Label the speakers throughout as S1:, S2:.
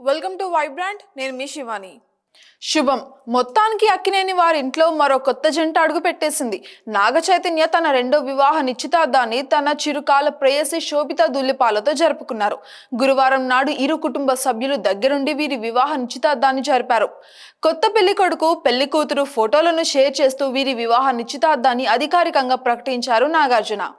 S1: Welcome to Vibrant నేను మీ శివాని. శుభం. మొత్తానికి అక్కినేని వారి ఇంట్లో మరో కొత్త జంట అడుగు పెట్టేసింది. నాగ చైతన్య తన రెండో వివాహ నిశ్చితార్థాన్ని తన చిరుకాల ప్రేయసి శోభిత దుల్లిపాలతో జరుపుకున్నారు. గురువారం నాడు ఇరు కుటుంబ సభ్యులు దగ్గరుండి వీరి వివాహ నిశ్చితార్థాన్ని జరిపారు. కొత్త పెళ్ళి కొడుకు పెళ్ళి కూతురు ఫోటోలను షేర్ చేస్తూ వీరి వివాహ నిశ్చితార్థాన్ని అధికారికంగా ప్రకటించారు నాగార్జున.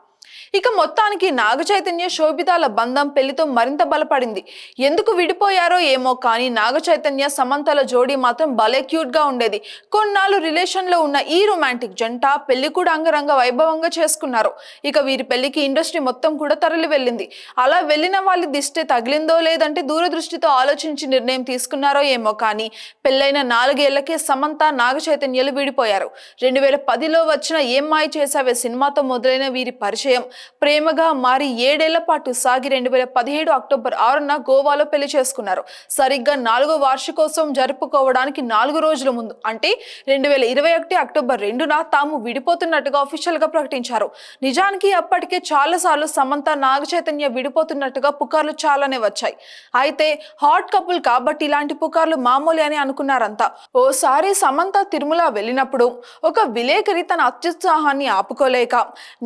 S1: ఇక మొత్తానికి నాగ చైతన్య శోభితాల బంధం పెళ్ళితో మరింత బలపడింది. ఎందుకు విడిపోయారో ఏమో కానీ నాగ చైతన్య సమంతల జోడీ మాత్రం భలే క్యూట్గా ఉండేది. కొన్నాళ్ళు రిలేషన్లో ఉన్న ఈ రొమాంటిక్ జంట పెళ్ళి కూడా అంగరంగ వైభవంగా చేసుకున్నారు. ఇక వీరి పెళ్ళికి ఇండస్ట్రీ మొత్తం కూడా తరలి వెళ్ళింది. అలా వెళ్ళిన వాళ్ళ దిష్టి తగిలిందో లేదంటే దూరదృష్టితో ఆలోచించి నిర్ణయం తీసుకున్నారో ఏమో కానీ పెళ్ళైన నాలుగేళ్ళకే సమంత నాగ చైతన్యలు విడిపోయారు. రెండు వేల పదిలో వచ్చిన ఏం మాయ చేసావే సినిమాతో మొదలైన వీరి పరిచయం. ప్రేమగా మారి ఏడేళ్ళ పాటు సాగి రెండు వేల పదిహేడు అక్టోబర్ ఆరున గోవాలో పెళ్ళి చేసుకున్నారు. సరిగ్గా నాలుగో వార్షికోత్సవం జరుపుకోవడానికి నాలుగు రోజుల ముందు అంటే రెండు వేల ఇరవై ఒకటి అక్టోబర్ రెండున తాము విడిపోతున్నట్టుగా అఫీషియల్గా ప్రకటించారు. నిజానికి అప్పటికే చాలా సార్లు సమంత నాగ చైతన్య విడిపోతున్నట్టుగా పుకార్లు చాలానే వచ్చాయి. అయితే హాట్ కపుల్ కాబట్టి ఇలాంటి పుకార్లు మామూలు అని అనుకున్నారంతా. ఓసారి సమంత తిరుమల వెళ్ళినప్పుడు ఒక విలేకరి తన అత్యుత్సాహాన్ని ఆపుకోలేక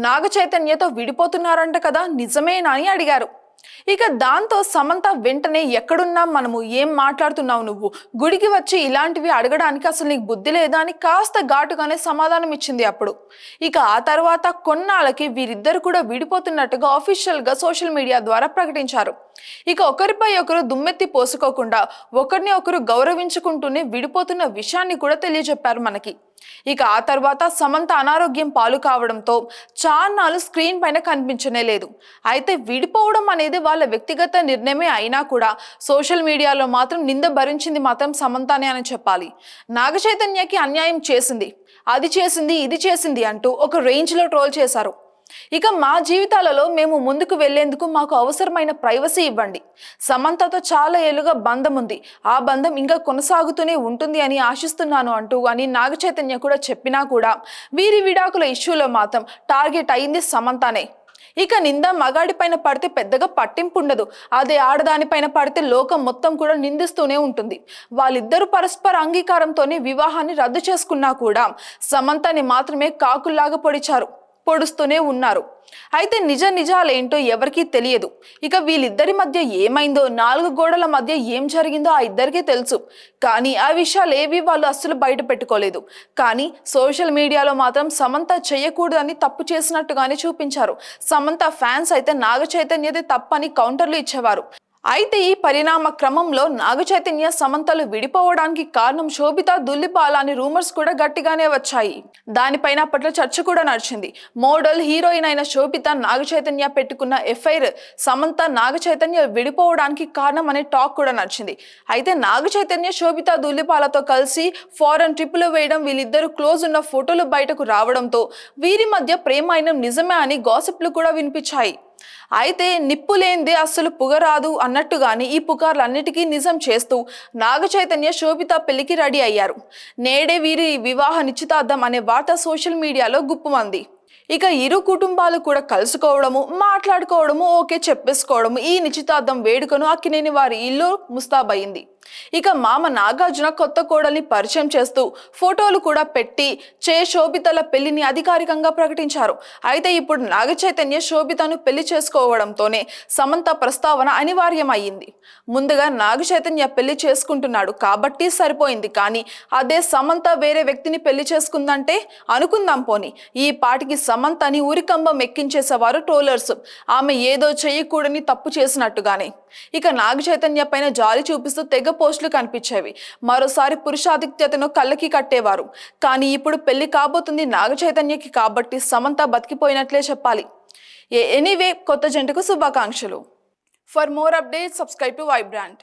S1: నాగ చైతన్యతో విడిపోతున్నారంట కదా నిజమేనా అని అడిగారు. ఇక దాంతో సమంత వెంటనే ఎక్కడున్నా మనము ఏం మాట్లాడుతున్నావు నువ్వు? గుడికి వచ్చి ఇలాంటివి అడగడానికి అసలు నీకు బుద్ధి లేదా అని కాస్త ఘాటుగానే సమాధానం ఇచ్చింది అప్పుడు. ఇక ఆ తర్వాత కొన్నాళ్ళకి వీరిద్దరు కూడా విడిపోతున్నట్టుగా ఆఫీషియల్గా సోషల్ మీడియా ద్వారా ప్రకటించారు. ఇక ఒకరిపై ఒకరు దుమ్మెత్తి పోసుకోకుండా ఒకరిని ఒకరు గౌరవించుకుంటూనే విడిపోతున్న విషయాన్ని కూడా తెలియజెప్పారు మనకి. ఇక ఆ తర్వాత సమంత అనారోగ్యం పాలు కావడంతో చాన్నాలు స్క్రీన్ పైన కనిపించనే లేదు. అయితే విడిపోవడం అనేది వాళ్ళ వ్యక్తిగత నిర్ణయమే అయినా కూడా సోషల్ మీడియాలో మాత్రం నింద భరించింది మాత్రం సమంతనే అని చెప్పాలి. నాగ చైతన్యకి అన్యాయం చేసింది అది చేసింది ఇది చేసింది అంటూ ఒక రేంజ్లో ట్రోల్ చేశారు. ఇక మా జీవితాలలో మేము ముందుకు వెళ్ళేందుకు మాకు అవసరమైన ప్రైవసీ ఇవ్వండి. సమంతతో చాలా ఏళ్ళుగా బంధం ఉంది. ఆ బంధం ఇంకా కొనసాగుతూనే ఉంటుంది అని ఆశిస్తున్నాను అంటూ అని నాగ చైతన్య కూడా చెప్పినా కూడా వీరి విడాకుల ఇష్యూలో మాత్రం టార్గెట్ అయింది సమంతనే. ఇక నింద మగాడి పైన పడితే పెద్దగా పట్టింపు ఉండదు. అదే ఆడదానిపైన పడితే లోకం మొత్తం కూడా నిందిస్తూనే ఉంటుంది. వాళ్ళిద్దరూ పరస్పర అంగీకారంతోనే వివాహాన్ని రద్దు చేసుకున్నా కూడా సమంతని మాత్రమే కాకుల్లాగా పొడిచారు. పొడుస్తూనే ఉన్నారు. అయితే నిజ నిజాలేంటో ఎవరికీ తెలియదు. ఇక వీళ్ళిద్దరి మధ్య ఏమైందో నాలుగు గోడల మధ్య ఏం జరిగిందో ఆ ఇద్దరికీ తెలుసు. కానీ ఆ విషయాలు ఏవి వాళ్ళు అస్సలు బయట పెట్టుకోలేదు. కానీ సోషల్ మీడియాలో మాత్రం సమంత చేయకూడదని తప్పు చేసినట్టుగానే చూపించారు. సమంత ఫ్యాన్స్ అయితే నాగ చైతన్యదే తప్పని కౌంటర్లు ఇచ్చేవారు. అయితే ఈ పరిణామ క్రమంలో నాగ చైతన్య సమంతలు విడిపోవడానికి కారణం శోభిత దుల్లిపాల అని రూమర్స్ కూడా గట్టిగానే వచ్చాయి. దానిపైన అప్పట్లో చర్చ కూడా నడిచింది. మోడల్ హీరోయిన్ అయిన శోభిత నాగ చైతన్య పెట్టుకున్న ఎఫ్ఐఆర్ సమంత నాగ చైతన్య విడిపోవడానికి కారణం అనే టాక్ కూడా నడిచింది. అయితే నాగ చైతన్య శోభిత దుల్లిపాలతో కలిసి ఫారెన్ ట్రిప్పులు వేయడం వీళ్ళిద్దరూ క్లోజ్ ఉన్న ఫోటోలు బయటకు రావడంతో వీరి మధ్య ప్రేమ అయిన నిజమే అని గాసిప్లు కూడా వినిపించాయి. అయితే నిప్పు లేనిదే అస్సలు పుగరాదు అన్నట్టుగానే ఈ పుకార్లన్నిటికీ నిజం చేస్తూ నాగ చైతన్య శోభిత పెళ్ళికి రెడీ అయ్యారు. నేడే వీరి వివాహ నిశ్చితార్థం అనే వార్త సోషల్ మీడియాలో గుప్పుమంది. ఇక ఇరు కుటుంబాలు కూడా కలుసుకోవడము మాట్లాడుకోవడము ఓకే చెప్పేసుకోవడము ఈ నిశ్చితార్థం వేడుకను అక్కినేని వారి ఇల్లు ముస్తాబయింది. ఇక మామ నాగార్జున కొత్త కోడల్ని పరిచయం చేస్తూ ఫోటోలు కూడా పెట్టి చే శోభితల పెళ్ళిని అధికారికంగా ప్రకటించారు. అయితే ఇప్పుడు నాగ చైతన్య శోభితను పెళ్ళి చేసుకోవడంతోనే సమంత ప్రస్తావన అనివార్యమయ్యింది. ముందుగా నాగ చైతన్య పెళ్ళి చేసుకుంటున్నాడు కాబట్టి సరిపోయింది కానీ అదే సమంత వేరే వ్యక్తిని పెళ్ళి చేసుకుందంటే అనుకుందాం పోని. ఈ పాటికి సమంతని ఉరికంబం ఎక్కించేసేవారు ట్రోలర్స్. ఆమె ఏదో చేయకూడని తప్పు చేసినట్టుగానే. ఇక నాగ చైతన్య పైన జాలి చూపిస్తూ తెగ పోస్టులు కనిపించేవి. మరోసారి పురుషాధిక్యతను కళ్ళకి కట్టేవారు. కానీ ఇప్పుడు పెళ్ళి కాబోతుంది నాగ చైతన్యకి కాబట్టి సమంత బతికిపోయినట్లే చెప్పాలి. ఎనీవే కొత్త జంటకు శుభాకాంక్షలు. For more update subscribe to vibrant